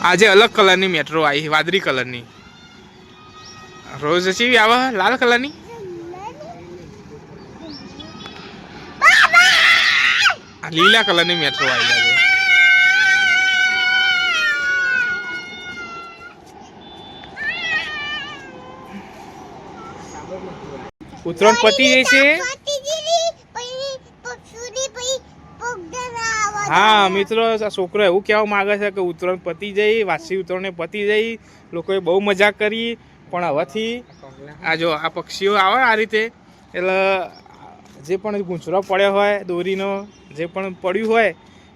આજે અલગ કલરની મેટ્રો આવી, વાદળી કલરની. રોજ ચીવી આવે, લાલ કલરની? લીલા કલરની મેટ્રો આવી આજે. ઉત્તરાયણ પતી જાય છે હા મિત્રો આ છોકરો એવું કહેવા માંગે છે કે ઉત્તરાયણ પતી જઈ વાસી ઉત્તરાયણ પતી જઈ લોકોએ બહુ મજા કરી પણ હવેથી આ જો આ પક્ષીઓ આવે આ રીતે એટલે જે પણ ગૂંચરો પડ્યો હોય દોરીનો જે પણ પડ્યું હોય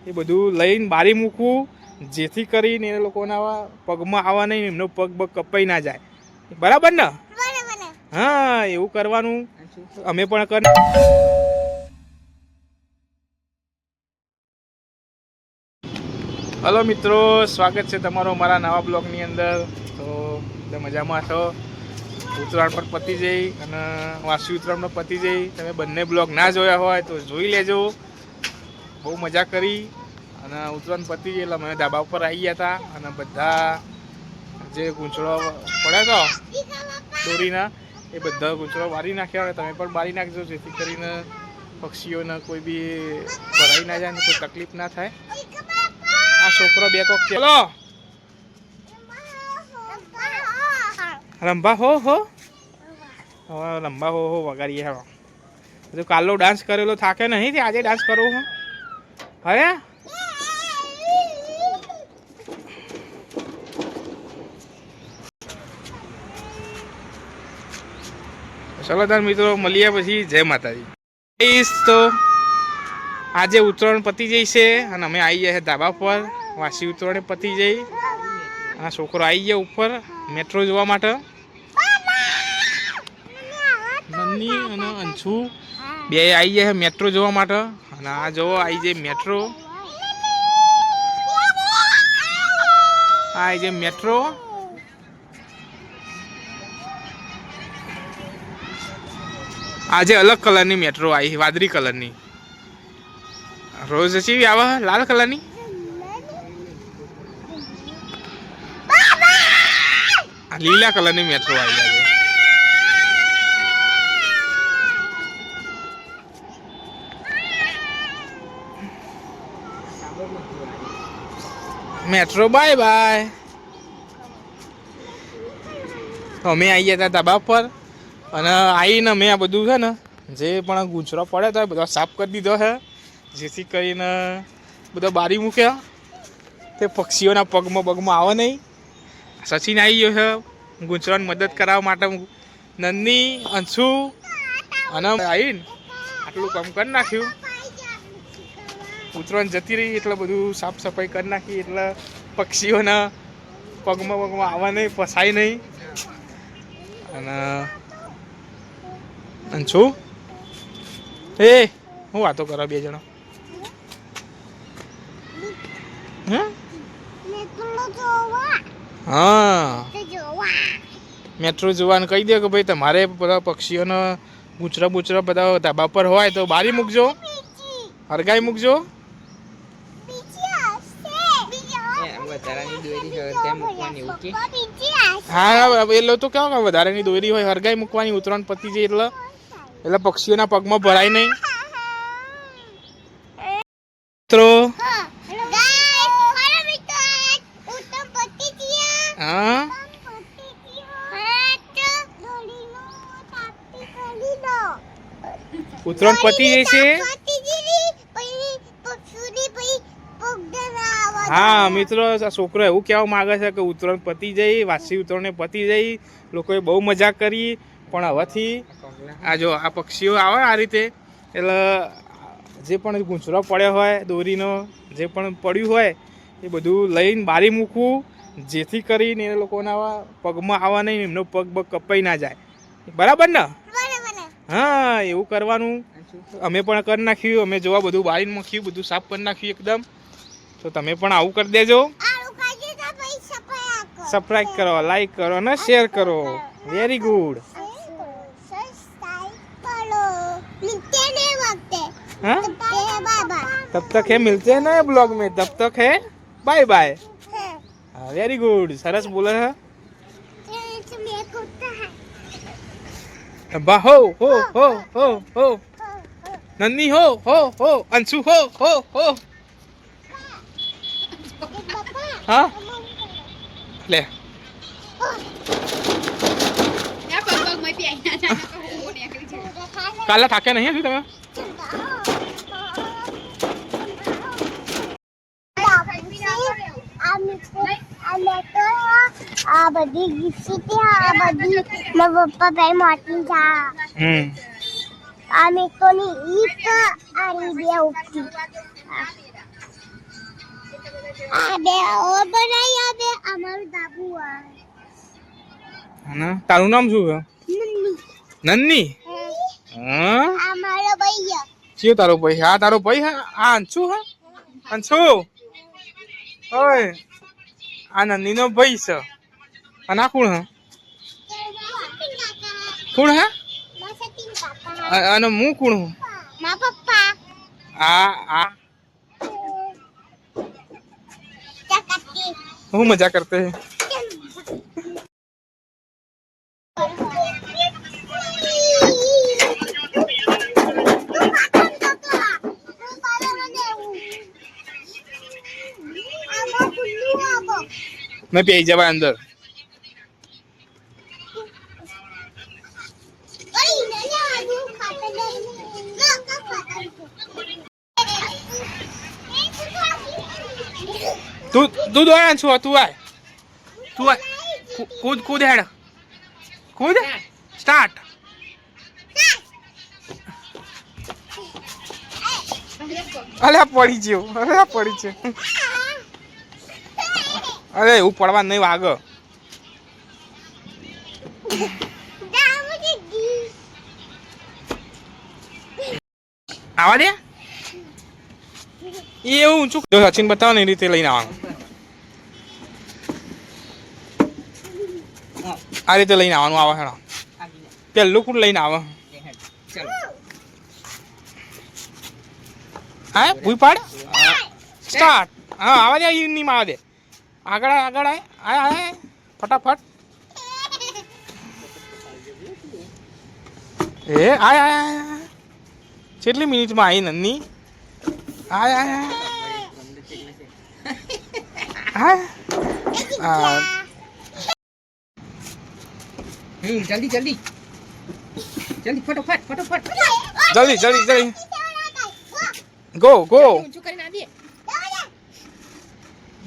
એ બધું લઈને બારી મૂકવું જેથી કરીને એ લોકોના પગમાં આવવા નહીં એમનો પગ પગ કપાઈ ના જાય. બરાબર ને? હા એવું કરવાનું. અમે પણ કર હલો મિત્રો, સ્વાગત છે તમારો મારા નવા બ્લોગની અંદર. તો તમે મજામાં છો? ઉત્તરાયણ પર પતી જઈ અને વાસી ઉત્તરાયણ પર પતી જઈ. તમે બંને બ્લોગ ના જોયા હોય તો જોઈ લેજો. બહુ મજા કરી અને ઉત્તરાયણ પતી ગઈ એટલે અમે ધાબા ઉપર આવી ગયા હતા અને બધા જે ગૂંચળો પડ્યા હતો દોરીના, એ બધા ગૂંચળો બારી નાખ્યા હોય તમે પણ બારી નાખજો, જેથી કરીને પક્ષીઓને કોઈ બી ભરાઈ ના જાય ને કોઈ તકલીફ ના થાય. આ છોકરો બે કોક ચલો રંભા હો. હો હવે રંભા હો હો વગાડીએ હવે. હજુ કાલનો ડાન્સ કરેલો થાકે નહીં તે આજે ડાન્સ કરવો હું. હવે? ચલો તાર મિત્રો મળીએ પછી. જય માતાજી. તો આજે ઉત્તરાયણ પતી જઈ છે અને અમે આવી ગયા છે ધાબા પર વાસી ઉત્તરાયણ પતી જઈ. અને છોકરો આવી ગયા ઉપર મેટ્રો જોવા માટે. નન્ની અને અંશુ બે આવી ગયા છે મેટ્રો જોવા માટે. અને આ જોવો આવી જાય મેટ્રો. આ જાય મેટ્રો. આજે અલગ કલરની મેટ્રો આવી વાદળી કલરની. રોજ ચીવી આવે, લાલ કલરની? લીલા કલરની મેટ્રો આવી જાય. Metro, bye bye. અમે આવી ગયા હતા ધાબા પર અને આવીને મેં આ બધું છે ને, જે પણ ગૂંચરો પડે તો બધો સાફ કરી દીધો છે. જેથી કરીને બધા બારી મૂક્યા તે પક્ષીઓના પગમાં પગમાં આવે નહીં. સચિન આવી ગયો છે. ગુંચરાને મદદ કરાવવા માટે નંદની અંશુ અને આવીને આટલું કામ કરી નાખ્યું. ઉતરણ જતી રહી એટલે બધું સાફ સફાઈ કરી નાખી એટલે પક્ષીઓના પગમાં પગમાં આવવા નહીં, ફસાય નહીં. અને અંશુ? એ, હું વાતો કરો બે જણા. હે? હા. મેટ્રો જોવાનું કહી દે કે ભાઈ તમારે બધા પક્ષીઓનો બૂચરા બૂચરા બધા ધાબા પર હોય તો બારી મૂકજો. હરગાઈ મૂકજો. હા એટલે તો કેવું વધારેની દોરી હોય હરગાઈ મૂકવાની ઉત્તરાયણ પતી જાય એટલે. એટલે પક્ષીઓના પગમાં ભરાય નહીં. ઉત્તરાયણ પતી જાય છે હા મિત્રો છોકરો એવું કહેવા માંગે છે કે ઉત્તરાયણ પતી જઈ વાસી ઉત્તરાયણ પતી જઈ. લોકોએ બહુ મજા કરી પણ હવેથી આ જો આ પક્ષીઓ આવે આ રીતે. એટલે જે પણ ગૂંચરો પડ્યો હોય દોરીનો જે પણ પડ્યું હોય એ બધું લઈને બારી મૂકવું જેથી કરીને એ લોકોના પગમાં આવવા નહીં એમનો પગ પગ કપાઈ ના જાય. બરાબર ને? હા એવું કરવાનું અમે પણ કરી નાખ્યું અમે જોવા બધું બારીને મૂક્યું બધું સાફ કરી નાખ્યું એકદમ તો તમે પણ આવું કરી દેજો સબસ્ક્રાઈબ કરો લાઈક કરો અને શેર કરો વેરી ગુડ हाँ बाबा तब तक है मिलते हैं नए ब्लॉग में तब तक है बाय बाय હા વેરી ગુડ સરસ બોલે Ba ho ho ho ho ho. Nani ho ho ho. Ansu ho ho ho. Hả? Lẹ. કાલે થાક્યા નહીં તમે આ બધી ગીફ્ટ આ બધી મારા પપ્પા ભાઈ મોટી જા હમ. આ મેકોની ઈટ આ રી બે ઉપતી આ બે ઓ બનાઈ આ બે અમારું દાબુ આ અને તારું નામ શું છે? નન્ની. નન્ની? હા? આ મારો ભાઈ છે. તારો ભાઈ હા તારો ભાઈ હા આ અંશુ હા અંશુ? ઓય. આ નંદીનો ભાઈ છે. અને આ કોણ હા? કોણ હા? અને હું કોણ હું? આ આ. હું મજા કરતે હે. મેં પી જવા અંદર. તું તું દોય છો તું આય. તું આય. કૂદ કૂદ હેડ. કૂદ? સ્ટાર્ટ. અલે પડી ગયો. અરે પડી છે અરે એવું પડવા નહીં વાગ. આવા દે. એવું ઊંચું જો સચિન બતાવો ને એ રીતે લઈને આવવાનું આ રીતે લઈને આવવાનું આવે હેડો પેલું કુટ લઈને આવે હા ભૂઈ પાડ સ્ટાર્ટ હા આવા દે ઈ માં દે આગળ આગળ આય આય ફટાફટ એ આય આય કેટલી મિનિટમાં આવી નન્ની આય આય આય. હા આ. હમ જલ્દી જલ્દી. જલ્દી ફટાફટ ફટાફટ. જલ્દી જલ્દી જલ્દી. ગો ગો ઊંચું કરીને આવીએ.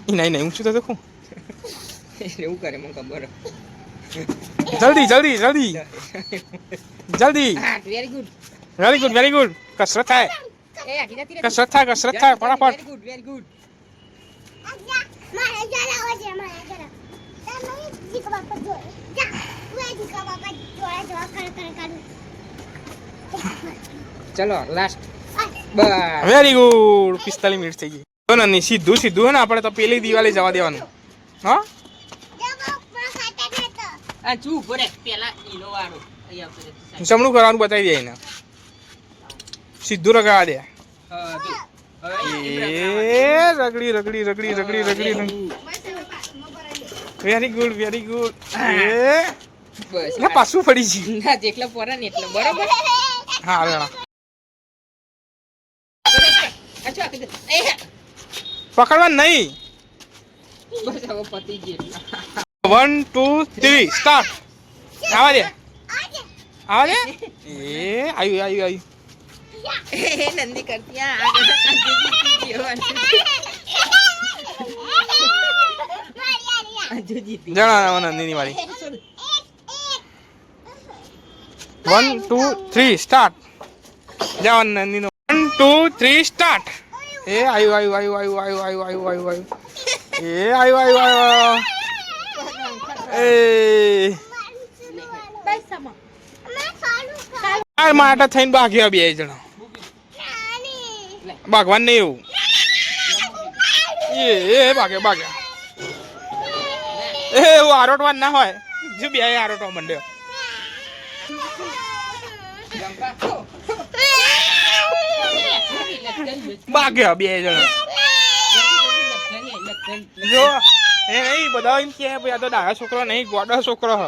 ઈ નહીં નહીં ઊંચું તો દેખું. એવું કરે મને ખબર. જલ્દી જલ્દી જલ્દી. જલ્દી. હા very good very good very good કસરત થાય. કે કસરત થાય કસરત ફટાફટ વેરી ગુડ વેરી ગુડ મારે જરા આવજે મારે જરા. તમે જીકો બાપા જો જા તું જીકો બાપા જોડા જોડા કર કર કર ચલો લાસ્ટ બસ. વેરી ગુડ પિસ્તાલીસ મિનિટ થઈ ગઈ. જો ને સીધું સીધું હે ને આપણે તો પેલી દિવાલે જવા દેવાનું. હા? આ રે પેલા ઈનો વાળો જમણું કરવાનું બતાવી દે એને. સીધું રગાવા દે. એ રગડી રગડી રગડી રગડી રગડી વેરી ગુડ વેરી ગુડ એ બસ. એટલે પાછું પડી જી ના જેટલા પોરા ને એટલા બરોબર? હા. એ પકડવા નહીં. બસ હવે પતી ગઈ વન ટુ થ્રી સ્ટાર્ટ આવા દે. આવા દે. એ આવ્યું આવ્યું આવ્યું એ નંદી કરતી આગળ જીતી જણા નંદીની વાળી વન ટુ થ્રી સ્ટાર્ટ જાવ નંદીનો. વન ટુ થ્રી સ્ટાર્ટ એ આવ્યું આવ્યું આવ્યું આવ્યું આવ્યું આવ્યું આવ્યું આવ્યું એ આવ્યું આવ્યું આવ્યું એ. માટે થઈને ભાગ્યા બે જણા. ભાગવાન નહીં એવું. એ એ ભાગે ભાગે એ, એવું આરોટવાન ના હોય. જો બે આરોટવા માંડ્યો? ભાગ્યા બે જણા. જો, એ નહીં બધા એમ કે, ભાઈ આ તો ડાયા છોકરો નહીં, ગોડા છોકરો હ.